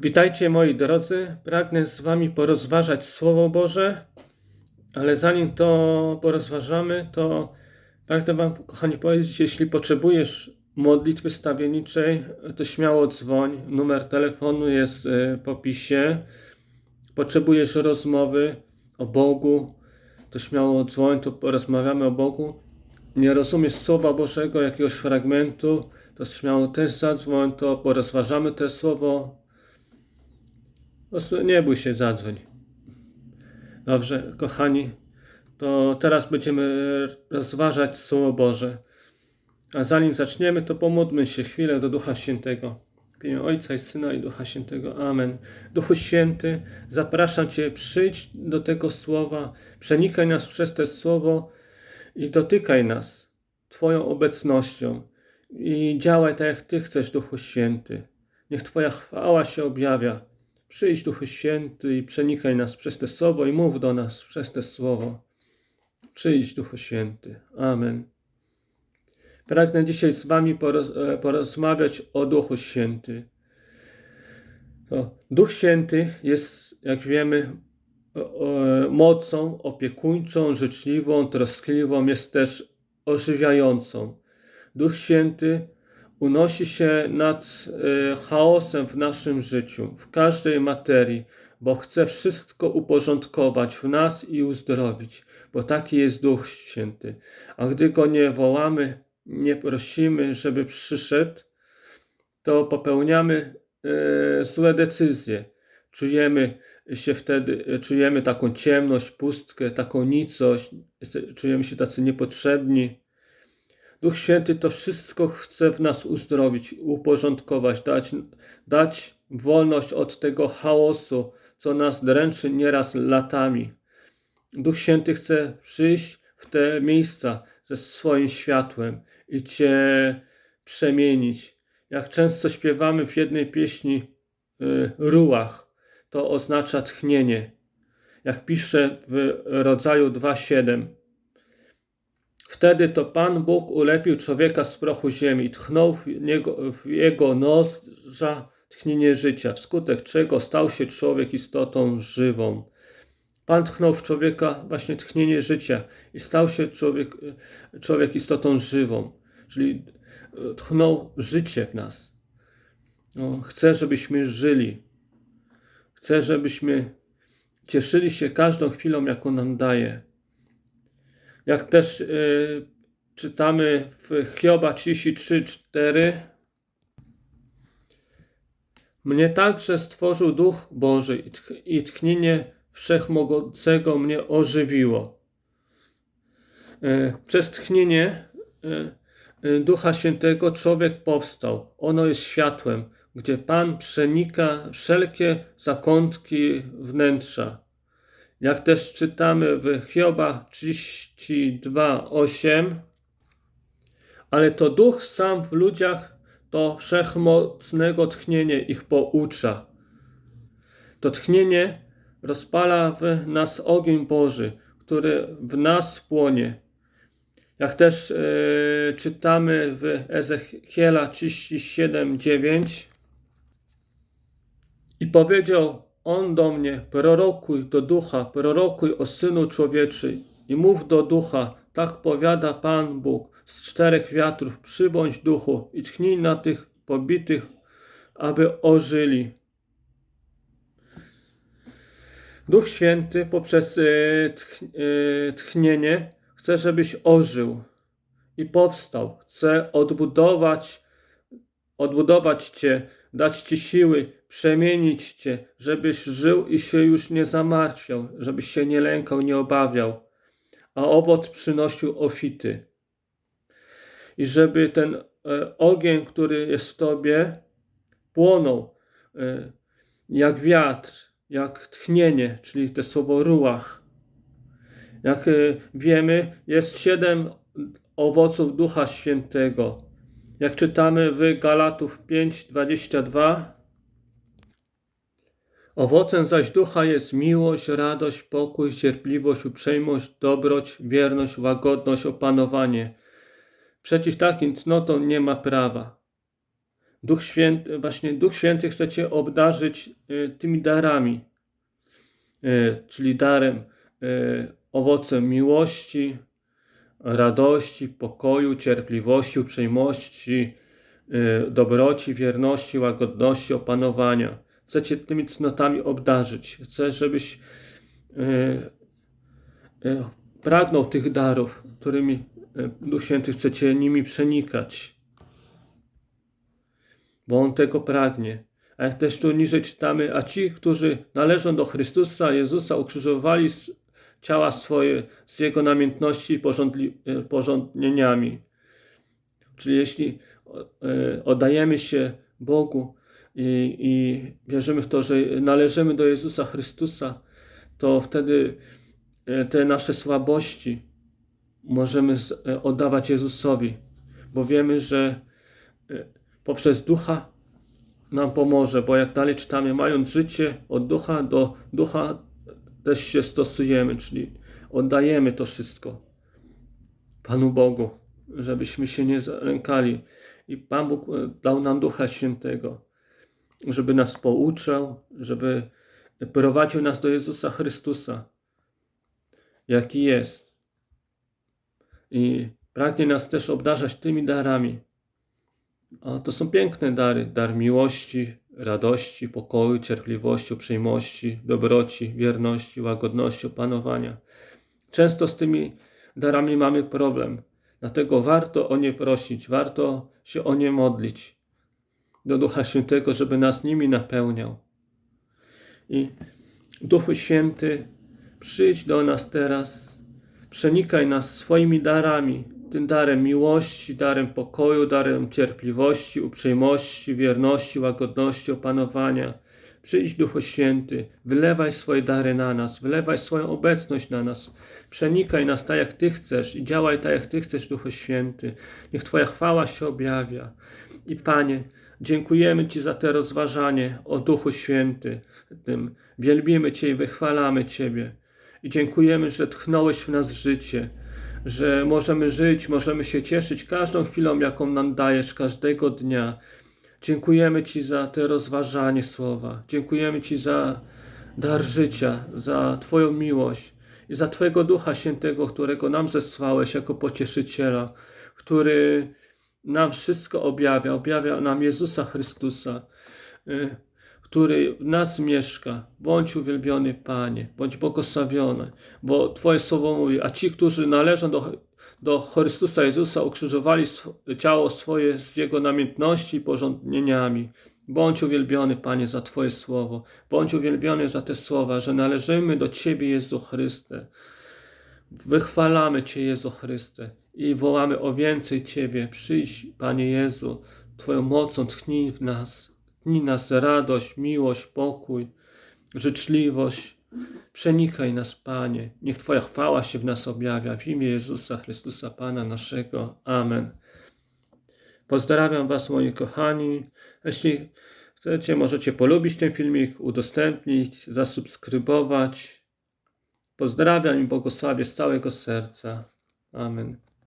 Witajcie moi drodzy. Pragnę z Wami porozważać Słowo Boże, ale zanim to porozważamy, to pragnę Wam, kochani, powiedzieć, jeśli potrzebujesz modlitwy stawienniczej, to śmiało dzwoń. Numer telefonu jest y, w opisie. Potrzebujesz rozmowy o Bogu, to śmiało dzwoń, to porozmawiamy o Bogu. Nie rozumiesz Słowa Bożego, jakiegoś fragmentu, to śmiało też zadzwoń, to porozważamy te Słowo. Prostu nie bój się, zadzwoń. Dobrze, kochani, to teraz będziemy rozważać Słowo Boże. A zanim zaczniemy, to pomódlmy się chwilę do Ducha Świętego. W imię Ojca i Syna i Ducha Świętego. Amen. Duchu Święty, zapraszam Cię, przyjdź do tego Słowa, przenikaj nas przez to Słowo i dotykaj nas Twoją obecnością i działaj tak, jak Ty chcesz, Duchu Święty. Niech Twoja chwała się objawia. Przyjdź, Duchu Święty, i przenikaj nas przez te Słowo i mów do nas przez te Słowo. Przyjdź, Duchu Święty. Amen. Pragnę dzisiaj z Wami poroz, e, porozmawiać o Duchu Święty. To Duch Święty jest, jak wiemy, o- o- mocą opiekuńczą, życzliwą, troskliwą, jest też ożywiającą. Duch Święty unosi się nad e, chaosem w naszym życiu, w każdej materii, bo chce wszystko uporządkować w nas i uzdrowić, bo taki jest Duch Święty. A gdy go nie wołamy, nie prosimy, żeby przyszedł, to popełniamy e, złe decyzje. Czujemy się wtedy, czujemy taką ciemność, pustkę, taką nicość, czujemy się tacy niepotrzebni. Duch Święty to wszystko chce w nas uzdrowić, uporządkować, dać, dać wolność od tego chaosu, co nas dręczy nieraz latami. Duch Święty chce przyjść w te miejsca ze swoim światłem i Cię przemienić. Jak często śpiewamy w jednej pieśni y, ruach, to oznacza tchnienie. Jak pisze w rodzaju 2.7. Wtedy to Pan Bóg ulepił człowieka z prochu ziemi tchnął w, niego, w jego nozdrza tchnienie życia, wskutek czego stał się człowiek istotą żywą. Pan tchnął w człowieka właśnie tchnienie życia i stał się człowiek, człowiek istotą żywą, czyli e, tchnął życie w nas. No, chce, żebyśmy żyli. Chce, żebyśmy cieszyli się każdą chwilą, jaką nam daje. Jak też e, czytamy w Hioba 33:4 Mnie także stworzył Duch Boży i, tch- i tchnienie Wszechmogącego mnie ożywiło. E, Przez tchnienie e, e, Ducha Świętego człowiek powstał. Ono jest światłem, gdzie Pan przenika wszelkie zakątki wnętrza. Jak też czytamy w Hioba 32:8, ale to Duch sam w ludziach to wszechmocnego tchnienie ich poucza. To tchnienie rozpala w nas ogień Boży, który w nas płonie. Jak też e, czytamy w Ezechiela 37:9 i powiedział on do mnie, prorokuj do ducha, prorokuj o synu człowieczy i mów do ducha, tak powiada Pan Bóg, z czterech wiatrów przybądź duchu i tchnij na tych pobitych, aby ożyli. Duch Święty poprzez e, e, tchnienie chce, żebyś ożył i powstał. Chce odbudować, odbudować Cię, dać Ci siły, przemienić Cię, żebyś żył i się już nie zamartwiał, żebyś się nie lękał, nie obawiał, a owoc przynosił ofity. I żeby ten e, ogień, który jest w Tobie, płonął e, jak wiatr, jak tchnienie, czyli te słowo ruach. Jak y, wiemy, jest siedem owoców Ducha Świętego. Jak czytamy w Galatów 5:22, owocem zaś ducha jest miłość, radość, pokój, cierpliwość, uprzejmość, dobroć, wierność, łagodność, opanowanie. Przeciw takim cnotom nie ma prawa. Duch Święty, właśnie Duch Święty chce Cię obdarzyć y, tymi darami, y, czyli darem, y, owocem miłości, radości, pokoju, cierpliwości, uprzejmości, dobroci, wierności, łagodności, opanowania. Chce Cię tymi cnotami obdarzyć. Chcę, żebyś y, y, pragnął tych darów, którymi y, Duch Święty chce Cię nimi przenikać bo On tego pragnie. A jak też tu niżej czytamy, a ci, którzy należą do Chrystusa, Jezusa, ukrzyżowali ciała swoje z Jego namiętności i e, porządnieniami. Czyli jeśli e, oddajemy się Bogu i, i wierzymy w to, że należymy do Jezusa Chrystusa, to wtedy e, te nasze słabości możemy e, oddawać Jezusowi, bo wiemy, że e, poprzez ducha nam pomoże, bo jak dalej czytamy, mając życie od ducha do ducha też się stosujemy, czyli oddajemy to wszystko Panu Bogu, żebyśmy się nie zalękali. I Pan Bóg dał nam Ducha Świętego, żeby nas pouczał, żeby prowadził nas do Jezusa Chrystusa, jaki jest. I pragnie nas też obdarzać tymi darami, a to są piękne dary. Dar miłości, radości, pokoju, cierpliwości, uprzejmości, dobroci, wierności, łagodności, opanowania. Często z tymi darami mamy problem. Dlatego warto o nie prosić, warto się o nie modlić do Ducha Świętego, żeby nas nimi napełniał. I Duchu Święty, przyjdź do nas teraz, przenikaj nas swoimi darami, tym darem miłości, darem pokoju, darem cierpliwości, uprzejmości, wierności, łagodności, opanowania. Przyjdź Duchu Święty, wylewaj swoje dary na nas, wylewaj swoją obecność na nas, przenikaj nas tak jak Ty chcesz i działaj tak jak Ty chcesz, Duchu Święty. Niech Twoja chwała się objawia. I Panie, dziękujemy Ci za to rozważanie o Duchu Święty. Tym wielbimy Cię i wychwalamy Ciebie. I dziękujemy, że tchnąłeś w nas życie, że możemy żyć, możemy się cieszyć każdą chwilą, jaką nam dajesz, każdego dnia. Dziękujemy Ci za to rozważanie słowa. Dziękujemy Ci za dar życia, za Twoją miłość i za Twojego Ducha Świętego, którego nam zesłałeś jako pocieszyciela, który nam wszystko objawia, objawia nam Jezusa Chrystusa, y, który w nas mieszka. Bądź uwielbiony, Panie, bądź błogosławiony, bo Twoje słowo mówi, a ci, którzy należą do, do Chrystusa Jezusa, ukrzyżowali ciało swoje z Jego namiętności i porządnieniami. Bądź uwielbiony, Panie, za Twoje słowo. Bądź uwielbiony za te słowa, że należymy do Ciebie, Jezu Chryste. Wychwalamy Cię, Jezu Chryste, i wołamy o więcej Ciebie. Przyjdź, Panie Jezu, Twoją mocą tchnij w nas. Tchnij nas radość, miłość, pokój, życzliwość. Przenikaj nas, Panie. Niech Twoja chwała się w nas objawia. W imię Jezusa Chrystusa, Pana naszego. Amen. Pozdrawiam Was, moi kochani. Jeśli chcecie, możecie polubić ten filmik, udostępnić, zasubskrybować. Pozdrawiam i błogosławię z całego serca. Amen.